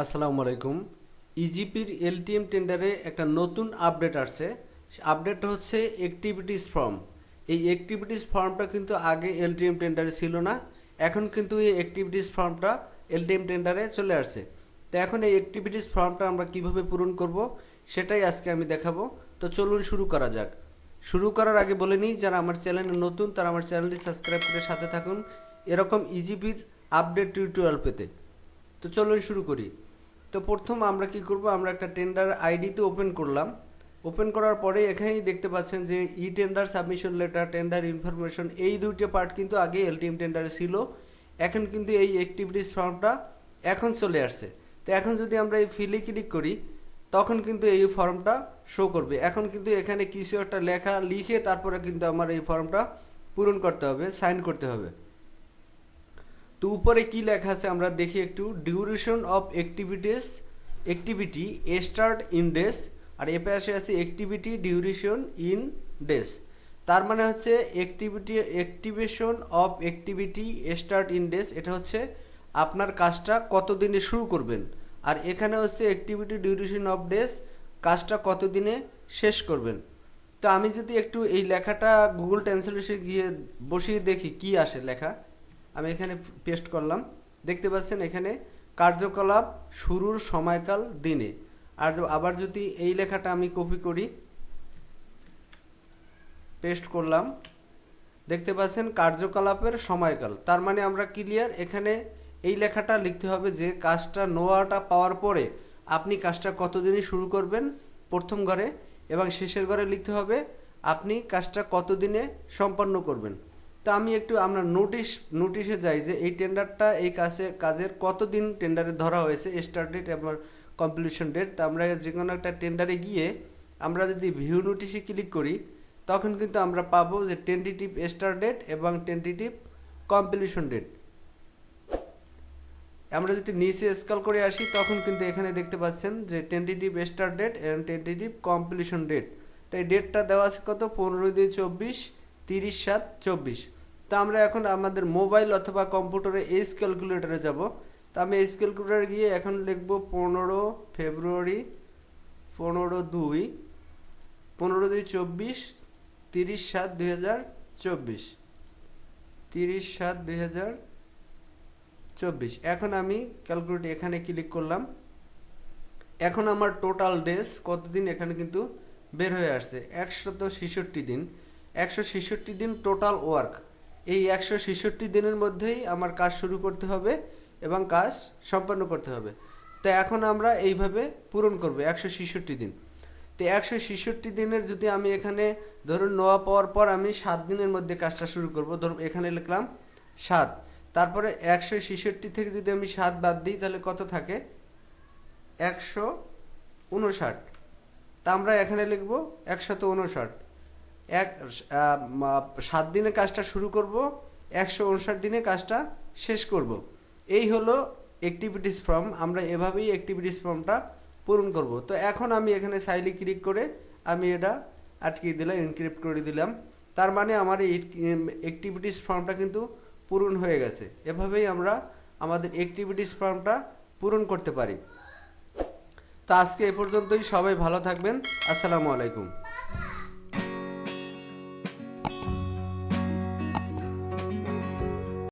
আসসালামু আলাইকুম। ইজিপির এলটিএম টেন্ডারে একটা নতুন আপডেট আসছে। আপডেটটা হচ্ছে অ্যাক্টিভিটিস ফর্ম এই অ্যাক্টিভিটিস ফর্মটা কিন্তু আগে এলটিএম টেন্ডারে ছিল না। এখন কিন্তু এই অ্যাক্টিভিটিস ফর্মটা এলটিএম টেন্ডারে চলে আসছে। তো এখন এই অ্যাক্টিভিটিস ফর্মটা আমরা কীভাবে পূরণ করব, সেটাই আজকে আমি দেখাবো। তো চলুন শুরু করা যাক। শুরু করার আগে বলে নিই, যারা আমার চ্যানেলে নতুন, তারা আমার চ্যানেলটি সাবস্ক্রাইব করে সাথে থাকুন। এরকম ইজিপির আপডেট টিউটোরিয়াল পেতে। তো চলুন শুরু করি। তো প্রথম আমরা কি করব, আমরা একটা টেন্ডার আইডিতে ওপেন করলাম। ওপেন করার পরে এখানেই দেখতে পাচ্ছেন যে e tender submission letter tender information এই দুইটা পার্ট কিন্তু আগে এলটিএম টেন্ডারে ছিল। এখন কিন্তু এই অ্যাক্টিভিটিস ফর্মটা এখন চলে আসছে। তো এখন যদি আমরা এই ফিলে ক্লিক করি, তখন কিন্তু এই ফর্মটা শো করবে। এখন কিন্তু এখানে কিছু একটা লেখা লিখে তারপরে কিন্তু আমার এই ফর্মটা পূরণ করতে হবে সাইন করতে হবে। তো উপরে কি লেখা আছে আমরা দেখি একটু duration of activities activity start in days আর এ পাশে আছে অ্যাক্টিভিটি ডিউরেশন ইন ডেস তার মানে হচ্ছে activity activation of activity start in days এটা হচ্ছে আপনার কাজটা কত দিনে শুরু করবেন। আর এখানে হচ্ছে অ্যাক্টিভিটি ডিউরেশন অফ ডেস কাজটা কত দিনে শেষ করবেন। তো আমি যদি একটু এই লেখাটা গুগল ট্রান্সলেশনে গিয়ে বসিয়ে দেখি, কি আসে লেখা? আমি এখানে পেস্ট করলাম। দেখতে পাচ্ছেন এখানে কার্যকলাপ শুরুর সময়কাল দিনে। আর আবার যদি এই লেখাটা আমি কপি করি পেস্ট করলাম, দেখতে পাচ্ছেন কার্যকলাপের সময়কাল। তার মানে আমরা ক্লিয়ার এখানে এই লেখাটা লিখতে হবে যে কাজটা নোয়াটা পাওয়ার পরে আপনি কাজটা কতদিনে শুরু করবেন প্রথম ঘরে এবং শেষের ঘরে লিখতে হবে আপনি কাজটা কতদিনে সম্পন্ন করবেন। তা আমি একটু আমরা নোটিশ নোটিশে যাই যে এই টেন্ডারটা এই কাজে কাজের কতদিন টেন্ডারে ধরা হয়েছে স্টার্ট ডেট এবং কমপ্লিশন ডেট তা আমরা যে কোনো একটা টেন্ডারে গিয়ে আমরা যদি ভিউ নোটিশে ক্লিক করি, তখন কিন্তু আমরা পাবো যে টেন্টেটিভ স্টার্ট ডেট এবং টেন্টিটিভ কমপ্লিশন ডেট আমরা যদি নিচে স্কল করে আসি, তখন কিন্তু এখানে দেখতে পাচ্ছেন যে টেন্টেটিভ স্টার্ট ডেট এবং টেন্টিটিভ কমপ্লিশন ডেট তাই ডেটটা দেওয়া আছে কত? পনেরো দুই চব্বিশ, তিরিশ সাত চব্বিশ। তো আমরা এখন আমাদের মোবাইল অথবা কম্পিউটারে এইচ ক্যালকুলেটরে যাব। তো আমি এইচ ক্যালকুলেটারে গিয়ে এখন লিখব পনেরো ফেব্রুয়ারি পনেরো দুই পনেরো দুই চব্বিশ, তিরিশ সাত দুই হাজার চব্বিশ। তিরিশ সাত দুই হাজার চব্বিশ। এখন আমি ক্যালকুলেট এখানে ক্লিক করলাম। এখন আমার টোটাল ডেজ কতদিন এখানে কিন্তু বের হয়ে আসছে? একশত ছেষট্টি দিন। একশো ছেষট্টি দিন টোটাল ওয়ার্ক। এই একশো ছেষট্টি দিনের মধ্যেই আমার কাজ শুরু করতে হবে এবং কাজ সম্পন্ন করতে হবে। তো এখন আমরা এইভাবে পূরণ করব একশো ছেষট্টি দিন। তো একশো ছেষট্টি দিনের যদি আমি এখানে ধরুন নোয়া পাওয়ার পর আমি সাত দিনের মধ্যে কাজটা শুরু করব, ধরুন এখানে লিখলাম সাত। তারপরে একশো ছেষট্টি থেকে যদি আমি সাত বাদ দিই, তাহলে কত থাকে? একশো উনষাট। তা আমরা এখানে লিখব একশত উনষাট। এক সাত দিনে কাজটা শুরু করব, একশো উনষাট দিনে কাজটা শেষ করব। এই হলো অ্যাক্টিভিটিস ফর্ম আমরা এভাবেই অ্যাক্টিভিটিস ফর্মটা পূরণ করব। তো এখন আমি এখানে সাইলি ক্লিক করে আমি এটা আটকে দিলাম ইনক্রিপ্ট করে দিলাম। তার মানে আমার এই অ্যাক্টিভিটিস ফর্মটা কিন্তু পূরণ হয়ে গেছে। এভাবেই আমরা আমাদের অ্যাক্টিভিটিস ফর্মটা পূরণ করতে পারি। তো আজকে এ পর্যন্তই, সবাই ভালো থাকবেন। আসসালামু আলাইকুম।